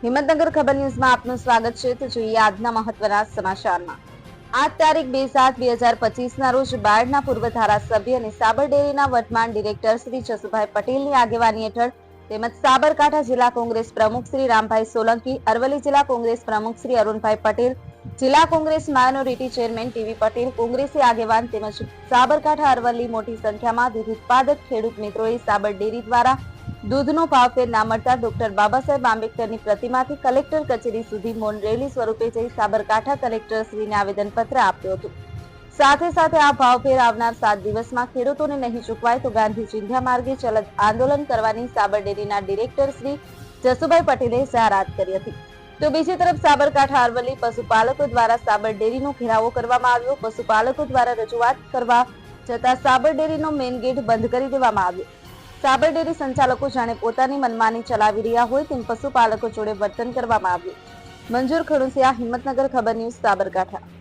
હિંમતનગર ખબર ન્યૂઝમાં આપનું સ્વાગત છે. તો જોઈએ આજના મહત્વના સમાચારમાં. આજ તારીખ બે સાત બે હજાર પચીસના રોજ બાયડના પૂર્વ ધારાસભ્ય અને સાબરડેરીના વર્તમાન ડિરેક્ટર શ્રી જસુભાઈ પટેલની આગેવાની હેઠળ તેમજ સાબરકાંઠા જિલ્લા કોંગ્રેસ પ્રમુખ શ્રી રામભાઈ સોલંકી, અરવલ્લી જિલ્લા કોંગ્રેસ પ્રમુખ શ્રી અરુણભાઈ પટેલ, જિલ્લા Congress minority chairman T V Patel, કોંગ્રેસી આગેવાન તેમજ સાબરકાંઠા, અરવલ્લી મોટી સંખ્યામાં દૂધ ઉત્પાદક ખેડૂત મિત્રોએ સાબર ડેરી દ્વારા દૂધનો ભાવફેર ના મળતા ડોક્ટર બાબાસાહેબ આંબેડકરની પ્રતિમાથી કલેક્ટર કચેરી સુધી મૌન રેલી સ્વરૂપે જઈ સાબરકાંઠા કલેક્ટર આવેદનપત્ર આપ્યું હતું. સાથે સાથે આ ભાવફેર આવનાર સાત દિવસમાં ખેડૂતોને નહીં ચૂકવાય તો ગાંધી ચિંધ્યા માર્ગે ચલત આંદોલન કરવાની સાબર ડેરીના ડિરેક્ટર શ્રી જસુભાઈ પટેલે જાહેરાત કરી હતી. તો બીજી તરફ સાબરકાંઠા અરવલ્લી પશુપાલકો દ્વારા સાબર ડેરીનો ઘેરાવો કરવામાં આવ્યો. પશુપાલકો દ્વારા રજૂઆત કરવા જતા સાબર ડેરીનો મેઇન ગેટ બંધ કરી દેવામાં આવ્યો. સાબર ડેરી સંચાલકો જાણે પોતાની મનમાની ચલાવી રહ્યા હોય તેમ પશુપાલકો જોડે વર્તન કરવામાં આવ્યું. મંજૂર ખડુસિયા, હિંમતનગર, ખબર ન્યૂઝ, સાબરકાંઠા.